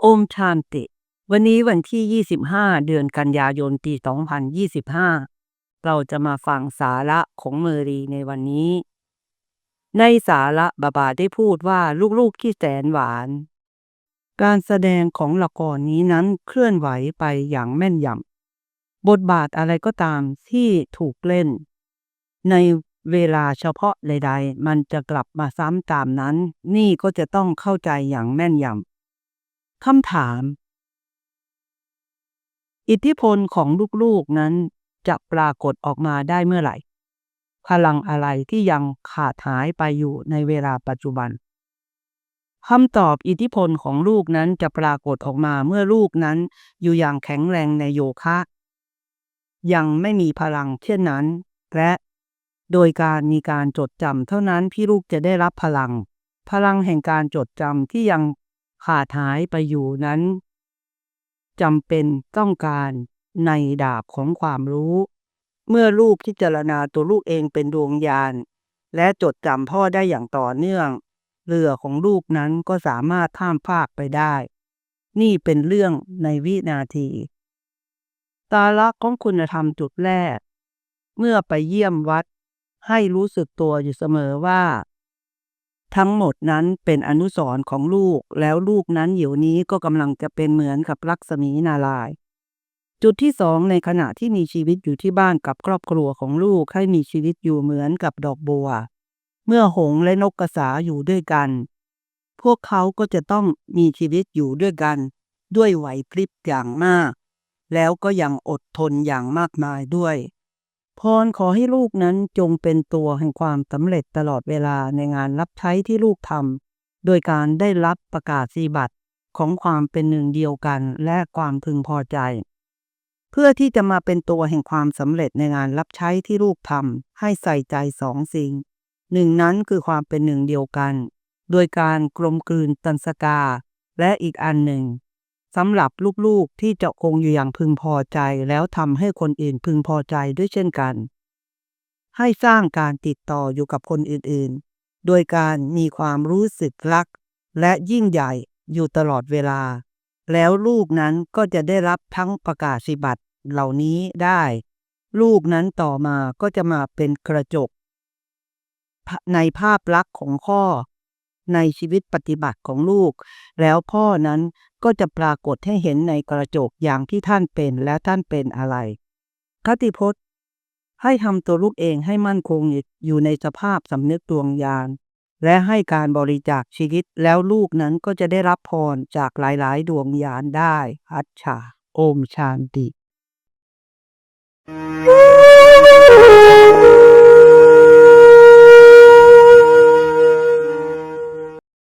โอมชานติ วันนี้วันที่ 25 เดือนกันยายน ปี 2025 เราจะมาฟังสาระของเมอรีในวันนี้ ในสาระบาบาได้พูดว่าลูกๆที่แสนหวาน การแสดงของละครนี้นั้นเคลื่อนไหวไปอย่างแม่นยำ บทบาทอะไรก็ตามที่ถูกเล่น ในเวลาเฉพาะใดๆ มันจะกลับมาซ้ำตามนั้น นี่ก็จะต้องเข้าใจอย่างแม่นยำ คำถาม อิทธิพลของลูกๆนั้นจะปรากฏออกมาได้เมื่อไหร่ พลังอะไรที่ยังขาดหายไปอยู่ในเวลาปัจจุบันคำตอบอิทธิพลของลูกนั้นจะปรากฏออกมาเมื่อลูกนั้นอยู่อย่างแข็งแรงในโยคะ ยังไม่มีพลังเช่นนั้น และโดยการมีการจดจำเท่านั้นพี่ลูกจะได้รับพลัง พลังแห่งการจดจำที่ยัง ขาดหายไปอยู่นั้นจำเป็นต้องการในดาบของความรู้ เมื่อลูกพิจารณาตัวลูกเองเป็นดวงญาณและจดจำพ่อได้อย่างต่อเนื่อง เรือของลูกนั้นก็สามารถข้ามภาคไปได้ นี่เป็นเรื่องในวินาที ตาลักของคุณธรรมจุดแรก เมื่อไปเยี่ยมวัดให้รู้สึกตัวอยู่เสมอว่า ทั้งหมดนั้นเป็นอนุสรของลูก แล้วลูกนั้นเดี๋ยวนี้ก็กำลังจะเป็นเหมือนกับลักษมีนาราย จุดที่สองในขณะที่มีชีวิตอยู่ที่บ้านกับครอบครัวของลูกให้มีชีวิตอยู่เหมือนกับดอกบัว เมื่อหงและนกกระสาอยู่ด้วยกัน พวกเขาก็จะต้องมีชีวิตอยู่ด้วยกัน ด้วยไหวพริบอย่างมาก แล้วก็ยังอดทนอย่างมากมายด้วย พรขอให้ลูกนั้นจงเป็นตัวแห่งความสำเร็จตลอดเวลาในงานรับใช้ที่ลูกทำโดยการได้รับประกาศสีบัตรของความเป็นหนึ่งเดียวกันและความพึงพอใจ เพื่อที่จะมาเป็นตัวแห่งความสำเร็จในงานรับใช้ที่ลูกทำให้ใส่ใจสองสิ่ง หนึ่งนั้นคือความเป็นหนึ่งเดียวกัน โดยการกลมกลืนตันสกา และอีกอันหนึ่ง สำหรับลูกๆที่จะคงอยู่อย่างพึงพอใจแล้วทำให้คนอื่นพึงพอใจด้วยเช่นกัน ให้สร้างการติดต่ออยู่กับคนอื่นๆ โดยการมีความรู้สึกรัก และยิ่งใหญ่อยู่ตลอดเวลา แล้วลูกนั้นก็จะได้รับทั้งประกาศสิบัตรเหล่านี้ได้ ลูกนั้นต่อมาก็จะมาเป็นกระจก ในภาพลักษณ์ของพ่อ ในชีวิตปฏิบัติของลูก แล้วพ่อนั้นก็จะปรากฏให้เห็นในกระจกอย่างที่ท่านเป็นและท่านเป็นอะไร คติพจน์ ให้ทำตัวลูกเองให้มั่นคงอยู่ในสภาพสำนึกดวงญาณและให้การบริจาคชีวิตแล้วลูกนั้นก็จะได้รับพรจากหลายๆ ดวงญาณได้อัจฉาโอมชานติ